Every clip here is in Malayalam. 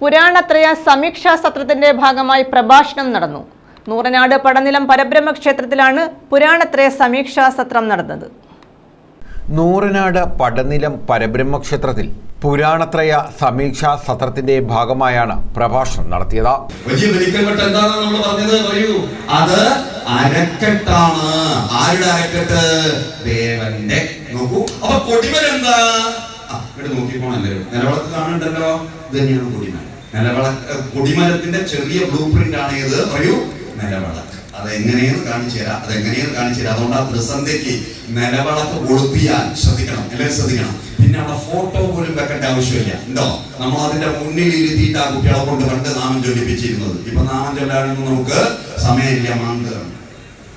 പുരാണത്രയ സമീക്ഷാ സത്രത്തിന്റെ ഭാഗമായി പ്രഭാഷണം നടന്നു. നൂറനാട് പടനിലം പരബ്രഹ്മ ക്ഷേത്രത്തിലാണ് പുരാണത്രയ സമീക്ഷാ സത്രം നടന്നത്. നൂറനാട് പടനിലം പരബ്രഹ്മക്ഷേത്രത്തിൽ പുരാണത്രയ സമീക്ഷാ സത്രത്തിന്റെ ഭാഗമായാണ് പ്രഭാഷണം നടത്തിയത്. വലിയ വെലിക്കൽപ്പെട്ട് എന്താണ് നമ്മൾ പറഞ്ഞത്? പറയൂ അത് അരക്കെട്ടാണ്. ആരുടെ അരക്കെട്ട്? ദേവന്റെ. നോക്കൂ. അപ്പൊ കൊടിമര എന്താ? ഇങ്ങോട്ട് എല്ലാവരും നിലവിളക്ക് കാണുന്നുണ്ടല്ലോ ഇത് തന്നെയാണ് കൊടിമരം. നിലവിളക്ക് കൊടിമരത്തിന്റെ ചെറിയ ബ്ലൂ പ്രിന്റ് ആണ് ഇത് പറയൂ. നിലവിളക്ക്. അതെങ്ങനെയെന്ന് കാണിച്ചു തരാം. അതെങ്ങനെയെന്ന് കാണിച്ചു തരാം. അതുകൊണ്ട് ആ ത്രിസന്ധ്യക്ക് നിലവിളക്ക് കൊളുത്തിയാൽ ശ്രദ്ധിക്കണം. എല്ലാവരും ശ്രദ്ധിക്കണം. പിന്നെ അവിടെ ഫോട്ടോ പോലും വെക്കേണ്ട ആവശ്യമില്ല. ഉണ്ടോ? നമ്മൾ അതിന്റെ മുന്നിൽ ഇരുത്തിയിട്ട് ആ കുട്ടികളെ കൊണ്ട് കണ്ട് നാമം ചൊല്ലിപ്പിച്ചിരുന്നത്. ഇപ്പൊ നാമം ചൊല്ലാനൊന്നും നമുക്ക് സമയമില്ല. മാന്താണ്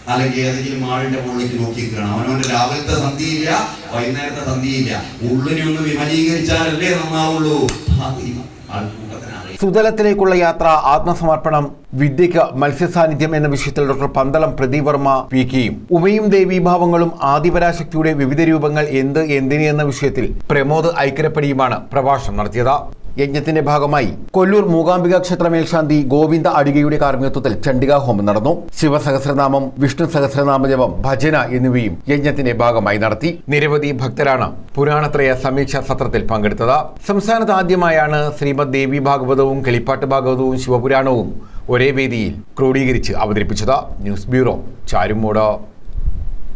അല്ലെങ്കിൽ ഏതെങ്കിലും ആളിന്റെ മുകളിലേക്ക് നോക്കിയിരിക്കണം അവനവന്റെ രാവിലത്തെ സന്ധിയില്ല വൈകുന്നേരത്തെ സന്ധിയില്ല. ഉള്ളിനെ ഒന്ന് വിമലീകരിച്ചാലല്ലേ നന്നാവുള്ളൂ. സുതലത്തിലേക്കുള്ള യാത്ര ആത്മസമർപ്പണം വിദ്യയ്ക്ക് മത്സ്യസാന്നിധ്യം എന്ന വിഷയത്തിൽ ഡോക്ടർ പന്തളം പ്രദീപ് വർമ്മ പി കെയും ഉമയും ദേവീഭാവങ്ങളും ആദിപരാശക്തിയുടെ വിവിധ രൂപങ്ങൾ എന്ത് എന്തിന് എന്ന വിഷയത്തിൽ പ്രമോദ് ഐക്കരപ്പടിയുമാണ് പ്രഭാഷണം നടത്തിയത്. യജ്ഞത്തിന്റെ ഭാഗമായി കൊല്ലൂർ മൂകാംബിക ക്ഷേത്ര മേൽശാന്തി ഗോവിന്ദ അടികയുടെ കാർമ്മികത്വത്തിൽ ചണ്ഡികാ ഹോമം നടന്നു. ശിവസഹസ്രനാമം വിഷ്ണു സഹസ്രനാമ ജപം ഭജന എന്നിവയും യജ്ഞത്തിന്റെ ഭാഗമായി നടത്തി. നിരവധി ഭക്തരാണ് പുരാണത്രയ സമീക്ഷാ സത്രത്തിൽ പങ്കെടുത്തത്. സംസ്ഥാനത്ത് ആദ്യമായാണ് ശ്രീമദ് ദേവി ഭാഗവതവും കിളിപ്പാട്ട് ഭാഗവതവും ശിവപുരാണവും ഒരേ വേദിയിൽ ക്രോഡീകരിച്ച് അവതരിപ്പിച്ചത്. News bureau Charummood.